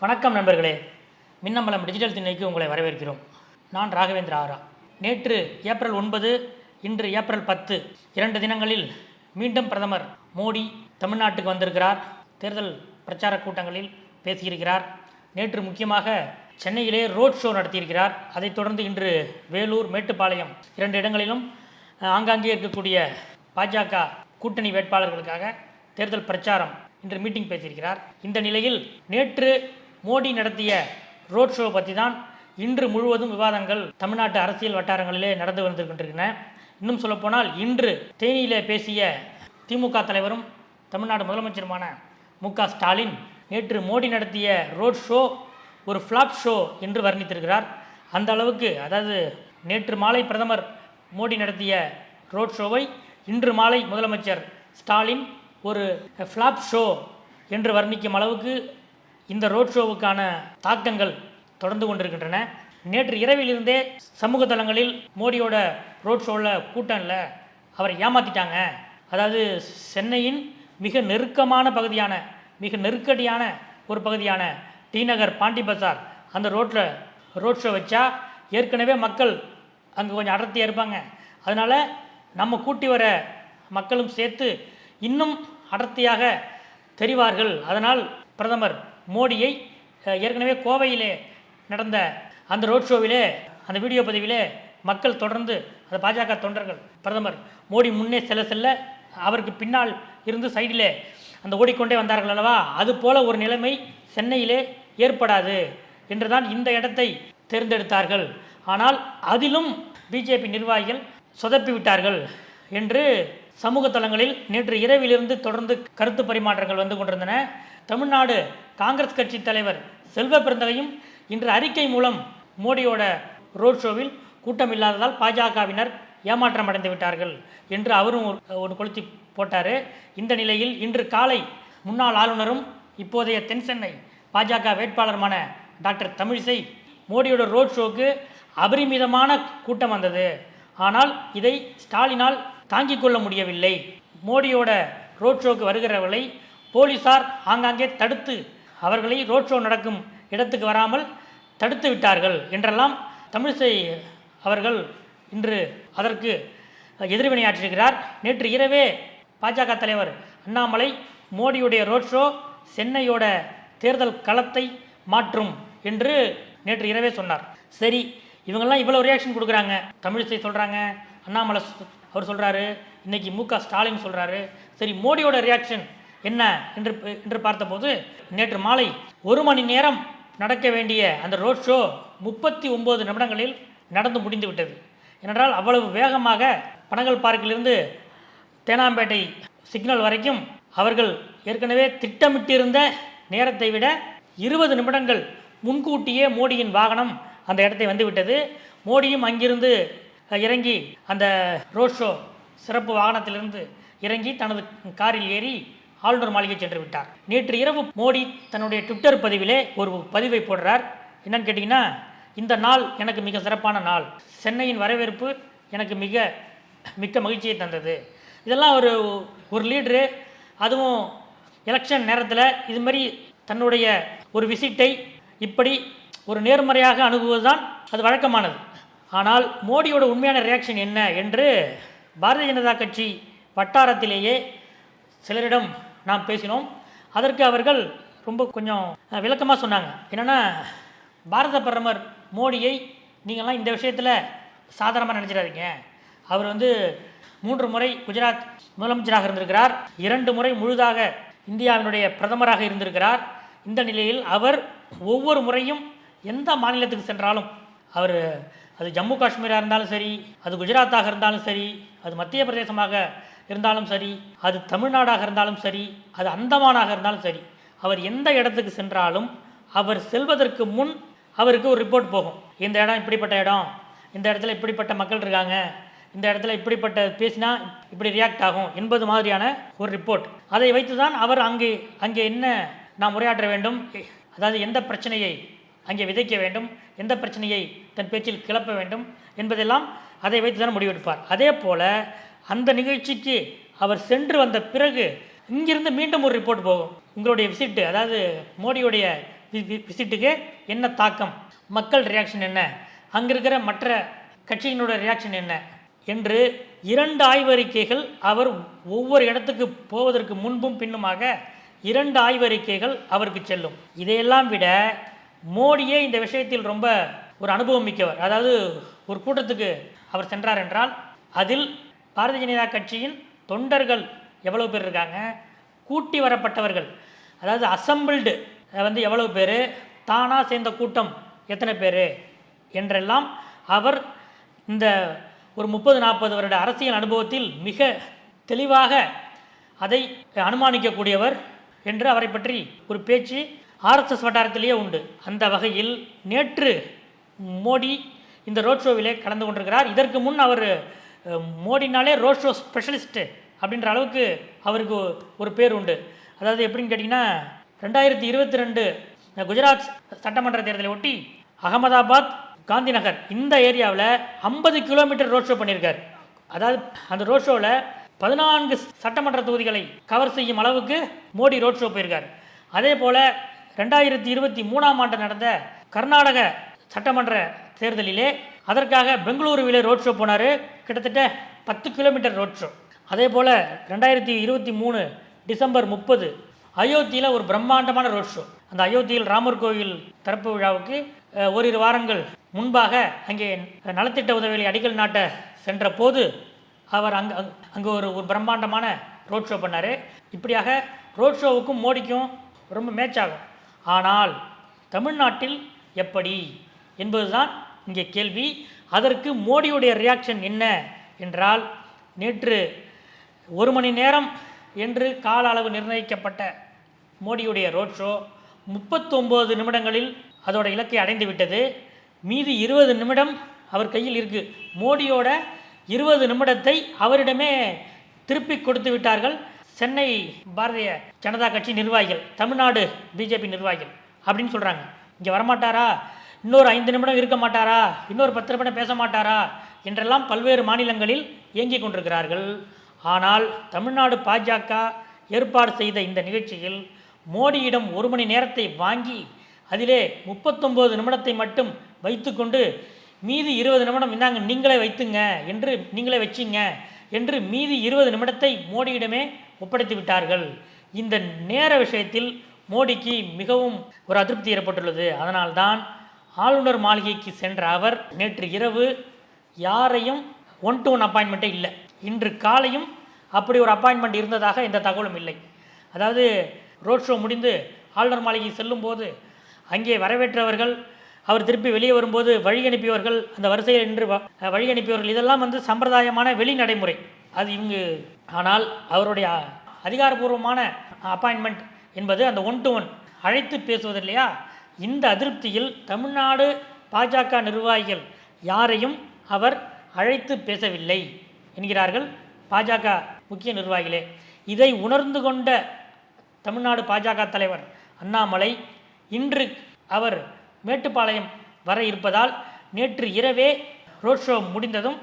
வணக்கம் நண்பர்களே. மின்னம்பலம் டிஜிட்டல் திண்ணைக்கு உங்களை வரவேற்கிறோம். நான் ராகவேந்திர ஆரா. நேற்று ஏப்ரல் ஒன்பது இன்று ஏப்ரல் பத்து இரண்டு தினங்களில் மீண்டும் பிரதமர் மோடி தமிழ்நாட்டுக்கு வந்திருக்கிறார். தேர்தல் பிரச்சார கூட்டங்களில் பேசியிருக்கிறார். நேற்று முக்கியமாக சென்னையிலே ரோட் ஷோ நடத்தியிருக்கிறார். அதைத் தொடர்ந்து இன்று வேலூர் மேட்டுப்பாளையம் இரண்டு இடங்களிலும் ஆங்காங்கே இருக்கக்கூடிய பாஜக கூட்டணி வேட்பாளர்களுக்காக தேர்தல் பிரச்சாரம் இன்று மீட்டிங் பேசியிருக்கிறார். இந்த நிலையில் நேற்று மோடி நடத்திய ரோட் ஷோ பற்றி தான் இன்று முழுவதும் விவாதங்கள் தமிழ்நாட்டு அரசியல் வட்டாரங்களிலே நடந்து வந்திருக்கின்றன. இன்னும் சொல்லப்போனால் இன்று தேனியிலே பேசிய திமுக தலைவரும் தமிழ்நாடு முதலமைச்சருமான மு க ஸ்டாலின் நேற்று மோடி நடத்திய ரோட் ஷோ ஒரு ஃப்ளாப் ஷோ என்று வர்ணித்திருக்கிறார். அந்த அளவுக்கு அதாவது நேற்று மாலை பிரதமர் மோடி நடத்திய ரோட் ஷோவை இன்று மாலை முதலமைச்சர் ஸ்டாலின் ஒரு ஃப்ளாப் ஷோ என்று வர்ணிக்கும் அளவுக்கு இந்த ரோட் ஷோவுக்கான தாக்கங்கள் தொடர்ந்து கொண்டிருக்கின்றன. நேற்று இரவிலிருந்தே சமூக தளங்களில் மோடியோட ரோட் ஷோவில் கூட்டம் இல்லை அவரை ஏமாத்திட்டாங்க. அதாவது சென்னையின் மிக நெருக்கமான பகுதியான மிக நெருக்கடியான ஒரு பகுதியான டி நகர் பாண்டி பசார் அந்த ரோட்டில் ரோட் ஷோ வச்சா ஏற்கனவே மக்கள் அங்கே கொஞ்சம் அடர்த்தியாக இருப்பாங்க. அதனால் நம்ம கூட்டி வர மக்களும் சேர்த்து இன்னும் அடர்த்தியாக தெரிவார்கள். அதனால் பிரதமர் மோடியை ஏற்கனவே கோவையிலே நடந்த அந்த ரோட் ஷோவிலே அந்த வீடியோ பதிவிலே மக்கள் தொடர்ந்து அந்த பாஜக தொண்டர்கள் பிரதமர் மோடி முன்னே செல்ல செல்ல அவருக்கு பின்னால் இருந்து சைடிலே அந்த ஓடிக்கொண்டே வந்தார்கள் அல்லவா? அது போல ஒரு நிலைமை சென்னையிலே ஏற்படாது என்றுதான் இந்த இடத்தை தேர்ந்தெடுத்தார்கள். ஆனால் அதிலும் பிஜேபி நிர்வாகிகள் சொதப்பி விட்டார்கள் என்று சமூக தளங்களில் நேற்று இரவிலிருந்து தொடர்ந்து கருத்து பரிமாற்றங்கள் வந்து கொண்டிருந்தன. தமிழ்நாடு காங்கிரஸ் கட்சி தலைவர் செல்வ பெருந்தகையும் இன்று அறிக்கை மூலம் மோடியோட ரோட் ஷோவில் கூட்டம் இல்லாததால் பாஜகவினர் ஏமாற்றம் அடைந்து விட்டார்கள் என்று அவரும் ஒரு- கொளுத்தி போட்டார். இந்த நிலையில் இன்று காலை முன்னாள் ஆளுநரும் இப்போதைய தென் சென்னை பாஜக வேட்பாளருமான டாக்டர் தமிழிசை மோடியோட ரோட் ஷோக்கு அபரிமிதமான கூட்டம் வந்தது. ஆனால் இதை ஸ்டாலினால் தாங்கிக் கொள்ள முடியவில்லை. மோடியோட ரோட் ஷோக்கு வருகிறவர்களை போலீசார் ஆங்காங்கே தடுத்து அவர்களை ரோட் ஷோ நடக்கும் இடத்துக்கு வராமல் தடுத்து விட்டார்கள் என்றெல்லாம் தமிழிசை அவர்கள் இன்று அதற்கு எதிர்வினையாற்றிருக்கிறார் நேற்று இரவே பாஜக தலைவர் அண்ணாமலை மோடியுடைய ரோட் ஷோ சென்னையோட தேர்தல் களத்தை மாற்றும் என்று நேற்று இரவே சொன்னார். சரி இவங்கெல்லாம் இவ்வளோ ரியாக்ஷன் கொடுக்குறாங்க. தமிழிசை சொல்கிறாங்க அண்ணாமலை அவர் சொல்கிறாரு இன்னைக்கு மு க ஸ்டாலின் சொல்கிறாரு சரி மோடியோட ரியாக்ஷன் என்ன என்று என்று பார்த்தபோது நேற்று மாலை ஒரு மணி நேரம் நடக்க வேண்டிய அந்த ரோட் ஷோ முப்பத்தி ஒம்பது நிமிடங்களில் நடந்து முடிந்து விட்டது ஏனென்றால் அவ்வளவு வேகமாக பனங்கல் பார்க்கிலிருந்து தேனாம்பேட்டை சிக்னல் வரைக்கும் அவர்கள் ஏற்கனவே திட்டமிட்டிருந்த நேரத்தை விட இருபது நிமிடங்கள் முன்கூட்டியே மோடியின் வாகனம் அந்த இடத்தை வந்துவிட்டது. மோடியும் அங்கிருந்து இறங்கி அந்த ரோட் ஷோ சிறப்பு வாகனத்திலிருந்து இறங்கி தனது காரில் ஏறி ஆளுநர் மாளிகை சென்று விட்டார். நேற்று இரவு மோடி தன்னுடைய ட்விட்டர் பதிவிலே ஒரு பதிவை போடுறார். என்னன்னு கேட்டிங்கன்னா இந்த நாள் எனக்கு மிக சிறப்பான நாள். சென்னையின் வரவேற்பு எனக்கு மிக மிக்க மகிழ்ச்சியை தந்தது. இதெல்லாம் ஒரு ஒரு லீடரு அதுவும் எலெக்ஷன் நேரத்தில் இது மாதிரி தன்னுடைய ஒரு விசிட்டை இப்படி ஒரு நேர்மறையாக அணுகுவது தான் அது வழக்கமானது. ஆனால் மோடியோட உண்மையான ரியாக்ஷன் என்ன என்று பாரதிய ஜனதா கட்சி வட்டாரத்திலேயே சிலரிடம் நாம் பேசினோம். அதற்கு அவர்கள் ரொம்ப கொஞ்சம் விளக்கமாக சொன்னாங்க. என்னென்னா பாரத பிரதமர் மோடியை நீங்கள்லாம் இந்த விஷயத்தில் சாதாரணமாக நினச்சிடாதீங்க. அவர் வந்து மூன்று முறை குஜராத் முதலமைச்சராக இருந்திருக்கிறார். இரண்டு முறை முழுதாக இந்தியாவினுடைய பிரதமராக இருந்திருக்கிறார். இந்த நிலையில் அவர் ஒவ்வொரு முறையும் எந்த மாநிலத்துக்கு சென்றாலும் அவர் அது ஜம்மு காஷ்மீராக இருந்தாலும் சரி அது குஜராத்தாக இருந்தாலும் சரி அது மத்திய பிரதேசமாக இருந்தாலும் சரி அது தமிழ்நாடாக இருந்தாலும் சரி அது அந்தமானாக இருந்தாலும் சரி அவர் எந்த இடத்துக்கு சென்றாலும் அவர் செல்வதற்கு முன் அவருக்கு ஒரு ரிப்போர்ட் போகும். இந்த இடம் இப்படிப்பட்ட இடம் இந்த இடத்துல இப்படிப்பட்ட மக்கள் இருக்காங்க இந்த இடத்துல இப்படிப்பட்ட பேசினா இப்படி ரியாக்ட் ஆகும் என்பது மாதிரியான ஒரு ரிப்போர்ட் அதை வைத்து தான் அவர் அங்கே அங்கே என்ன நாம் உரையாற்ற வேண்டும் அதாவது எந்த பிரச்சனையை அங்கே விதைக்க வேண்டும் எந்த பிரச்சனையை தன் பேச்சில் கிளப்ப வேண்டும் என்பதெல்லாம் அதை வைத்து தான் முடிவெடுப்பார். அதே போல அந்த நிகழ்ச்சிக்கு அவர் சென்று வந்த பிறகு இங்கிருந்து மீண்டும் ஒரு ரிப்போர்ட் போகும். உங்களுடைய விசிட்டு அதாவது மோடியுடைய விசிட்டுக்கு என்ன தாக்கம்? மக்கள் ரியாக்ஷன் என்ன? அங்கே இருக்கிற மற்ற கட்சியினோட ரியாக்ஷன் என்ன? என்று இரண்டு ஆய்வறிக்கைகள் அவர் ஒவ்வொரு இடத்துக்கு போவதற்கு முன்பும் பின்னுமாக இரண்டு ஆய்வறிக்கைகள் அவருக்கு செல்லும். இதையெல்லாம் விட மோடியே இந்த விஷயத்தில் ரொம்ப ஒரு அனுபவம் மிக்கவர். அதாவது ஒரு கூட்டத்துக்கு அவர் சென்றார் என்றால் அதில் பாரதிய ஜனதா கட்சியின் தொண்டர்கள் எவ்வளவு பேர் இருக்காங்க? கூட்டி வரப்பட்டவர்கள். அதாவது அசம்பிள்டு வந்து எவ்வளவு பேர்? தானாக சேர்ந்த கூட்டம் எத்தனை பேர்? என்றெல்லாம் அவர் இந்த ஒரு முப்பது நாற்பது வருட அரசியல் அனுபவத்தில் மிக தெளிவாக அதை அனுமானிக்கக்கூடியவர் என்று அவரை பற்றி ஒரு பேச்சு ஆர்எஸ்எஸ் வட்டாரத்திலேயே உண்டு. அந்த வகையில் நேற்று மோடி இந்த ரோட் ஷோவிலே கலந்து கொண்டிருக்கிறார். இதற்கு முன் அவர் மோடினாலே ரோட் ஷோ ஸ்பெஷலிஸ்ட்டு அப்படின்ற அளவுக்கு அவருக்கு ஒரு பேர் உண்டு. அதாவது எப்படின்னு கேட்டிங்கன்னா ரெண்டாயிரத்தி இருபத்தி ரெண்டு குஜராத் சட்டமன்ற தேர்தலை ஒட்டி அகமதாபாத் காந்தி நகர் இந்த ஏரியாவில் ஐம்பது கிலோமீட்டர் ரோட் ஷோ பண்ணியிருக்கார். அதாவது அந்த ரோட் ஷோவில் பதினான்கு சட்டமன்ற தொகுதிகளை கவர் செய்யும் அளவுக்கு மோடி ரோட் ஷோ போயிருக்கார். அதே போல் ரெண்டாயிரத்தி இருபத்தி மூணாம் ஆண்டு நடந்த கர்நாடக சட்டமன்ற தேர்தலிலே அதற்காக பெங்களூருவிலே ரோட் ஷோ போனார். கிட்டத்தட்ட பத்து கிலோமீட்டர் ரோட் ஷோ அதே போல் ரெண்டாயிரத்தி இருபத்தி மூணு டிசம்பர் முப்பது அயோத்தியில் ஒரு பிரம்மாண்டமான ரோட் ஷோ அந்த அயோத்தியில் ராமர் கோவில் திறப்பு விழாவுக்கு ஓரிரு வாரங்கள் முன்பாக அங்கே நலத்திட்ட உதவிகளை அடிக்கல் நாட்ட சென்ற போது அவர் அங்கே அங்கே ஒரு ஒரு பிரம்மாண்டமான ரோட் ஷோ பண்ணார். இப்படியாக ரோட் ஷோவுக்கும் மோடிக்கும் ரொம்ப மேட்ச் ஆகும். ஆனால் தமிழ்நாட்டில் எப்படி என்பதுதான் இங்கே கேள்வி அதற்கு மோடியுடைய ரியாக்ஷன் என்ன என்றால் நேற்று ஒரு மணி நேரம் என்று கால அளவு நிர்ணயிக்கப்பட்ட மோடியுடைய ரோட் ஷோ முப்பத்தொம்போது நிமிடங்களில் அதோட இலக்கை அடைந்து விட்டது மீதி இருபது நிமிடம் அவர் கையில் இருக்கு. மோடியோட இருபது நிமிடத்தை அவரிடமே திருப்பி கொடுத்து விட்டார்கள் சென்னை பாரதிய ஜனதா கட்சி நிர்வாகிகள் தமிழ்நாடு பிஜேபி நிர்வாகிகள் அப்படின்னு சொல்கிறாங்க இங்கே வரமாட்டாரா? இன்னொரு ஐந்து நிமிடம் இருக்க மாட்டாரா? இன்னொரு பத்து நிமிடம் பேச மாட்டாரா? என்றெல்லாம் பல்வேறு மாநிலங்களில் இயங்கிக் கொண்டிருக்கிறார்கள். ஆனால் தமிழ்நாடு பாஜக ஏற்பாடு செய்த இந்த நிகழ்ச்சியில் மோடியிடம் ஒரு மணி நேரத்தை வாங்கி அதிலே முப்பத்தொம்பது நிமிடத்தை மட்டும் வைத்துக்கொண்டு மீதி இருபது நிமிடம் இந்தாங்க நீங்களே வைத்துங்க என்று நீங்களே வச்சிங்க என்று மீதி இருபது நிமிடத்தை மோடியிடமே ஒப்படைத்து விட்டார்கள். இந்த நேர விஷயத்தில் மோடிக்கு மிகவும் ஒரு அதிருப்தி ஏற்பட்டுள்ளது. அதனால்தான் ஆளுநர் மாளிகைக்கு சென்ற அவர் நேற்று இரவு யாரையும் ஒன் டு ஒன் அப்பாயின்மெண்ட்டே இல்லை. இன்று காலையும் அப்படி ஒரு அப்பாயின்மெண்ட் இருந்ததாக எந்த தகவலும் இல்லை. அதாவது ரோட் ஷோ முடிந்து ஆளுநர் மாளிகை செல்லும்போது அங்கே வரவேற்றவர்கள் அவர் திருப்பி வெளியே வரும்போது வழி அனுப்பியவர்கள் அந்த வரிசையில் நின்று வ- வழி அனுப்பியவர்கள் இதெல்லாம் வந்து சம்பிரதாயமான வெளி நடைமுறை அது இவங்க ஆனால் அவருடைய அதிகாரபூர்வமான அதிகாரப்பூர்வமான அப்பாயின்மெண்ட் என்பது அந்த ஒன் டு ஒன் அழைத்து பேசுவது இல்லையா இந்த அதிருப்தியில் தமிழ்நாடு பாஜக நிர்வாகிகள் யாரையும் அவர் அழைத்து பேசவில்லை என்கிறார்கள் பாஜக முக்கிய நிர்வாகிகளே. இதை உணர்ந்து கொண்ட தமிழ்நாடு பாஜக தலைவர் அண்ணாமலை இன்று அவர் மேட்டுப்பாளையம் வர இருப்பதால் நேற்று இரவே ரோட் ஷோ முடிந்ததும்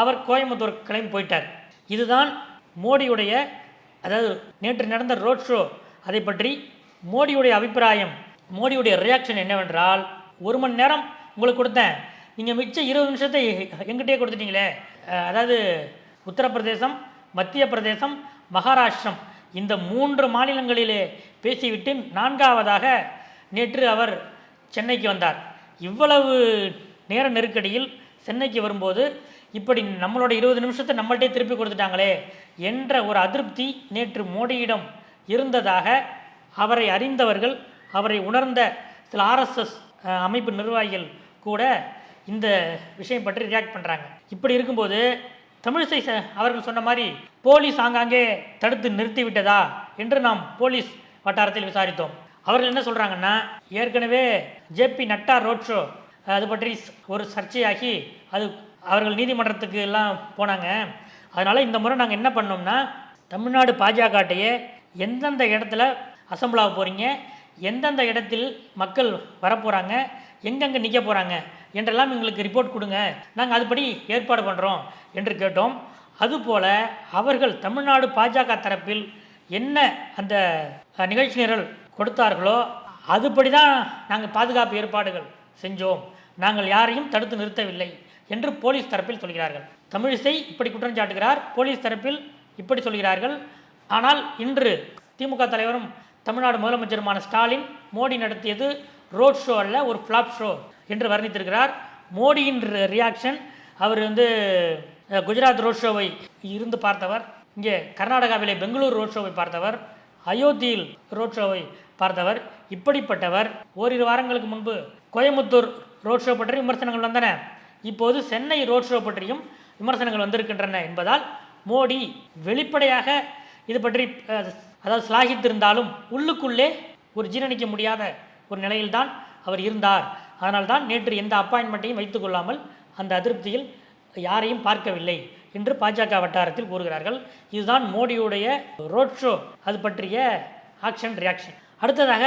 அவர் கோயம்புத்தூர் கிளம்பி போயிட்டார். இதுதான் மோடியுடைய அதாவது நேற்று நடந்த ரோட் ஷோ. அதை பற்றி மோடியுடைய அபிப்பிராயம் மோடியுடைய ரியாக்ஷன் என்னவென்றால் ஒரு மணி நேரம் உங்களுக்கு கொடுத்தேன். நீங்கள் மிச்சம் இருபது நிமிஷத்தை எங்கிட்டே கொடுத்துட்டீங்களே. அதாவது உத்தரப்பிரதேசம் மத்திய பிரதேசம் மகாராஷ்டிரம் இந்த மூன்று மாநிலங்களிலே பேசிவிட்டு நான்காவதாக நேற்று அவர் சென்னைக்கு வந்தார். இவ்வளவு நேர நெருக்கடியில் சென்னைக்கு வரும்போது இப்படி நம்மளோட இருபது நிமிஷத்தை நம்மள்டே திருப்பி கொடுத்துட்டாங்களே என்ற ஒரு அதிருப்தி நேற்று மோடியிடம் இருந்ததாக அவரை அறிந்தவர்கள் அவரை உணர்ந்த சில ஆர்எஸ்எஸ் அமைப்பு நிர்வாகிகள் கூட இந்த விஷயம் பற்றி ரியாக்ட் பண்ணுறாங்க இப்படி இருக்கும்போது தமிழிசை அவர்கள் சொன்ன மாதிரி போலீஸ் ஆங்காங்கே தடுத்து நிறுத்தி விட்டதா? என்று நாம் போலீஸ் வட்டாரத்தில் விசாரித்தோம். அவர்கள் என்ன சொல்கிறாங்கன்னா ஏற்கனவே ஜேபி நட்டா ரோட் ஷோ அது பற்றி ஒரு சர்ச்சையாகி அது அவர்கள் நீதிமன்றத்துக்கு எல்லாம் போனாங்க. அதனால் இந்த முறை நாங்கள் என்ன பண்ணோம்னா தமிழ்நாடு பாஜகட்டையே எந்தெந்த இடத்துல அசம்பிளாக போகிறீங்க எந்தெந்த இடத்தில் மக்கள் வரப்போகிறாங்க எங்கெங்கே நிற்க போகிறாங்க என்றெல்லாம் எங்களுக்கு ரிப்போர்ட் கொடுங்க. நாங்கள் அதுபடி ஏற்பாடு பண்ணுறோம் என்று கேட்டோம். அதுபோல் அவர்கள் தமிழ்நாடு பாஜக தரப்பில் என்ன அந்த நிகழ்ச்சி நிரல் கொடுத்தார்களோ அதுபடி தான் நாங்கள் பாதுகாப்பு ஏற்பாடுகள் செஞ்சோம். நாங்கள் யாரையும் தடுத்து நிறுத்தவில்லை என்று போலீஸ் தரப்பில் சொல்கிறார்கள். தமிழிசை இப்படி குற்றம் சாட்டுகிறார் போலீஸ் தரப்பில் இப்படி சொல்கிறார்கள். ஆனால் இன்று திமுக தலைவரும் தமிழ்நாடு முதலமைச்சருமான ஸ்டாலின் மோடி நடத்தியது ரோட் ஷோ அல்ல ஒரு ஃப்ளாப் ஷோ என்று வர்ணித்திருக்கிறார். மோடியின் ரியாக்ஷன் அவர் வந்து குஜராத் ரோட் ஷோவை இருந்து பார்த்தவர் இங்கே கர்நாடகாவிலே பெங்களூர் ரோட் ஷோவை பார்த்தவர் அயோத்தியில் ரோட் ஷோவை பார்த்தவர் இப்படிப்பட்டவர். ஓரிரு வாரங்களுக்கு முன்பு கோயம்புத்தூர் ரோட் ஷோ பற்றி விமர்சனங்கள் வந்தன. இப்போது சென்னை ரோட் ஷோ பற்றியும் விமர்சனங்கள் வந்திருக்கின்றன என்பதால் மோடி வெளிப்படையாக இது பற்றி அதாவது சிலாகித்திருந்தாலும் உள்ளுக்குள்ளே ஒரு ஜீரணிக்க முடியாத ஒரு நிலையில்தான் அவர் இருந்தார். அதனால்தான் நேற்று எந்த அப்பாயின்மெண்ட்டையும் வைத்துக்கொள்ளாமல் அந்த அதிருப்தியில் யாரையும் பார்க்கவில்லை என்று பாஜக வட்டாரத்தில் கூறுகிறார்கள். இதுதான் மோடியுடைய ரோட் ஷோ அது பற்றிய ஆக்ஷன் ரியாக்ஷன் அடுத்ததாக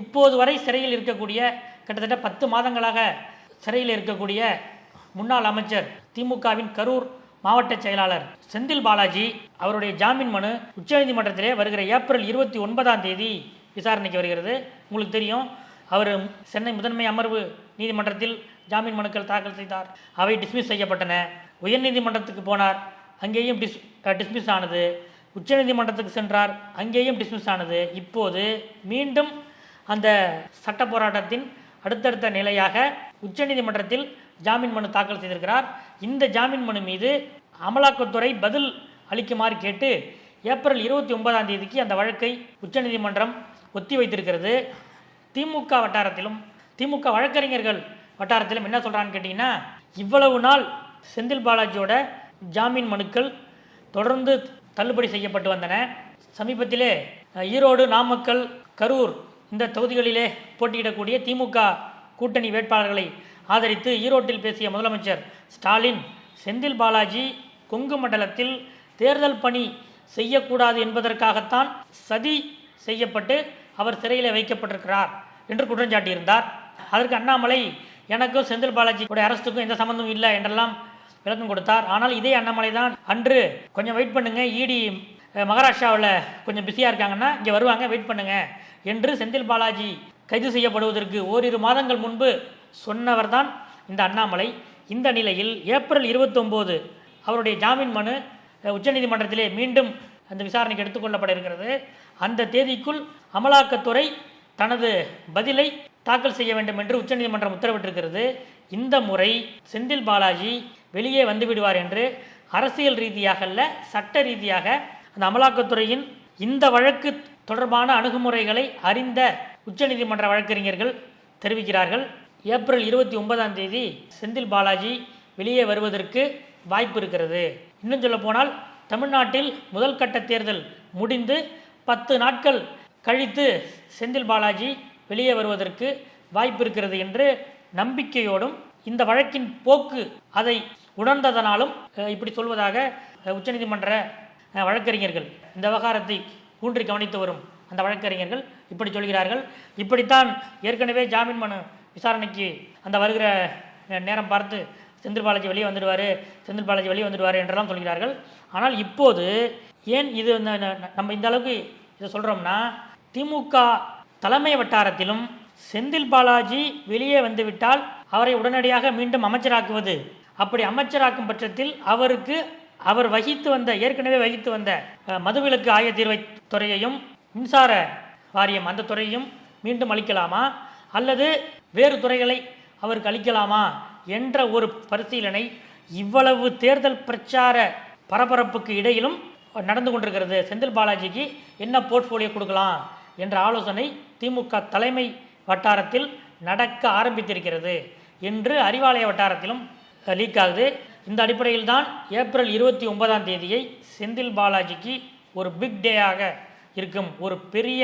இப்போது வரை சிறையில் இருக்கக்கூடிய கிட்டத்தட்ட பத்து மாதங்களாக சிறையில் இருக்கக்கூடிய முன்னாள் அமைச்சர் திமுகவின் கரூர் மாவட்ட செயலாளர் செந்தில் பாலாஜி அவருடைய ஜாமீன் மனு உச்சநீதிமன்றத்திலே வருகிற ஏப்ரல் இருபத்தி ஒன்பதாம் தேதி விசாரணைக்கு வருகிறது. உங்களுக்கு தெரியும் அவர் சென்னை முதன்மை அமர்வு நீதிமன்றத்தில் ஜாமீன் மனுக்கள் தாக்கல் செய்தார். அவை டிஸ்மிஸ் செய்யப்பட்டன. உயர்நீதிமன்றத்துக்கு போனார். அங்கேயும் டிஸ் டிஸ்மிஸ் ஆனது. உச்சநீதிமன்றத்துக்கு சென்றார். அங்கேயும் டிஸ்மிஸ் ஆனது. இப்போது மீண்டும் அந்த சட்ட போராட்டத்தின் அடுத்தடுத்த நிலையாக உச்சநீதிமன்றத்தில் ஜாமீன் மனு தாக்கல் செய்திருக்கிறார். இந்த ஜாமீன் மனு மீது அமலாக்கத்துறை பதில் அளிக்குமாறு கேட்டு ஏப்ரல் இருபத்தி ஒன்பதாம் தேதிக்கு அந்த வழக்கை உச்சநீதிமன்றம் ஒத்தி வைத்திருக்கிறது. திமுக வட்டாரத்திலும் திமுக வழக்கறிஞர்கள் வட்டாரத்திலும் என்ன சொல்கிறான்னு கேட்டிங்கன்னா இவ்வளவு நாள் செந்தில் பாலாஜியோட ஜாமீன் மனுக்கள் தொடர்ந்து தள்ளுபடி செய்யப்பட்டு வந்தன. சமீபத்திலே ஈரோடு நாமக்கல் கரூர் இந்த தொகுதிகளிலே போட்டியிடக்கூடிய திமுக கூட்டணி வேட்பாளர்களை ஆதரித்து ஈரோட்டில் பேசிய முதலமைச்சர் ஸ்டாலின் செந்தில் பாலாஜி கொங்கு மண்டலத்தில் தேர்தல் பணி செய்யக்கூடாது என்பதற்காகத்தான் சதி செய்யப்பட்டு அவர் சிறையில் வைக்கப்பட்டிருக்கிறார் என்று குற்றம் சாட்டியிருந்தார். அதற்கு அண்ணாமலை எனக்கும் செந்தில் பாலாஜியோட அரசுக்கும் எந்த சம்மந்தமும் இல்லை என்றெல்லாம் விளக்கம் கொடுத்தார். ஆனால் இதே அண்ணாமலை தான் அன்று கொஞ்சம் வெயிட் பண்ணுங்க இடி மகாராஷ்டிராவில் கொஞ்சம் பிஸியாக இருக்காங்கன்னா இங்கே வருவாங்க வெயிட் பண்ணுங்க என்று செந்தில் பாலாஜி கைது செய்யப்படுவதற்கு ஓரிரு மாதங்கள் முன்பு சொன்னவர் தான் இந்த அண்ணாமலை. இந்த நிலையில் ஏப்ரல் இருபத்தொம்போது அவருடைய ஜாமீன் மனு உச்சநீதிமன்றத்திலே மீண்டும் அந்த விசாரணைக்கு எடுத்துக்கொள்ளப்பட இருக்கிறது. அந்த தேதிக்குள் அமலாக்கத்துறை தனது பதிலை தாக்கல் செய்ய வேண்டும் என்று உச்சநீதிமன்றம் உத்தரவிட்டிருக்கிறது. இந்த முறை செந்தில் பாலாஜி வெளியே வந்து விடுவார் என்று அரசியல் ரீதியாக அல்ல சட்ட ரீதியாக அந்த அமலாக்கத்துறையின் இந்த வழக்கு தொடர்பான அணுகுமுறைகளை அறிந்த உச்சநீதிமன்ற வழக்கறிஞர்கள் தெரிவிக்கிறார்கள். ஏப்ரல் இருபத்தி ஒன்பதாம் தேதி செந்தில் பாலாஜி வெளியே வருவதற்கு வாய்ப்பு இருக்கிறது. இன்னும் சொல்ல போனால் தமிழ்நாட்டில் முதல் கட்ட தேர்தல் முடிந்து பத்து நாட்கள் கழித்து செந்தில் பாலாஜி வெளியே வருவதற்கு வாய்ப்பு இருக்கிறது என்று நம்பிக்கையோடும் இந்த வழக்கின் போக்கு அதை உணர்ந்ததனாலும் இப்படி சொல்வதாக உச்சநீதிமன்ற வழக்கறிஞர்கள் இந்த விவகாரத்தை ஊன்றி கவனித்து வரும் அந்த வழக்கறிஞர்கள் இப்படி சொல்கிறார்கள். இப்படித்தான் ஏற்கனவே ஜாமீன் மனு விசாரணைக்கு அந்த வருகிற நேரம் பார்த்து செந்தில் பாலாஜி வெளியே வந்துடுவார் செந்தில் பாலாஜி வெளியே வந்துடுவார் என்றெல்லாம் சொல்கிறார்கள். ஆனால் இப்போது ஏன் இது நம்ம இந்த அளவுக்கு இதை சொல்கிறோம்னா திமுக தலைமை வட்டாரத்திலும் செந்தில் பாலாஜி வெளியே வந்துவிட்டால் அவரை உடனடியாக மீண்டும் அமைச்சராக்குவது. அப்படி அமைச்சராக்கும் பட்சத்தில் அவருக்கு அவர் வகித்து வந்த ஏற்கனவே வகித்து வந்த மதுவிலக்கு மதுவிலக்கு தீர்வை துறையையும் மின்சார வாரியம் அந்த துறையையும் மீண்டும் அளிக்கலாமா? அல்லது வேறு துறைகளை அவருக்கு அளிக்கலாமா என்ற ஒரு பரிசீலனை இவ்வளவு தேர்தல் பிரச்சார பரபரப்புக்கு இடையிலும் நடந்து கொண்டிருக்கிறது. செந்தில் பாலாஜிக்கு என்ன போர்ட்ஃபோலியோ கொடுக்கலாம் என்ற ஆலோசனை திமுக தலைமை வட்டாரத்தில் நடக்க ஆரம்பித்திருக்கிறது என்று அறிவாலய வட்டாரத்திலும் லீக் ஆகுது. இந்த அடிப்படையில் தான் ஏப்ரல் இருபத்தி ஒன்பதாம் தேதியை செந்தில் பாலாஜிக்கு ஒரு பிக் டேயாக இருக்கும் ஒரு பெரிய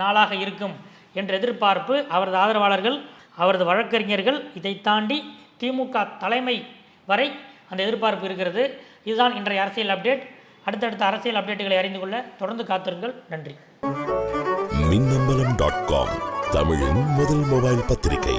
நாளாக இருக்கும் என்ற எதிர்பார்ப்பு அவரது ஆதரவாளர்கள் அவரது வழக்கறிஞர்கள் இதை தாண்டி திமுக தலைமை வரை அந்த எதிர்பார்ப்பு இருக்கிறது. இதுதான் இன்றைய அரசியல் அப்டேட். அடுத்தடுத்த அரசியல் அப்டேட்டுகளை அறிந்து கொள்ள தொடர்ந்து காத்திருங்கள். நன்றி. மின்னம்பலம் டாட் காம் தமிழின் முதல் மொபைல் பத்திரிகை.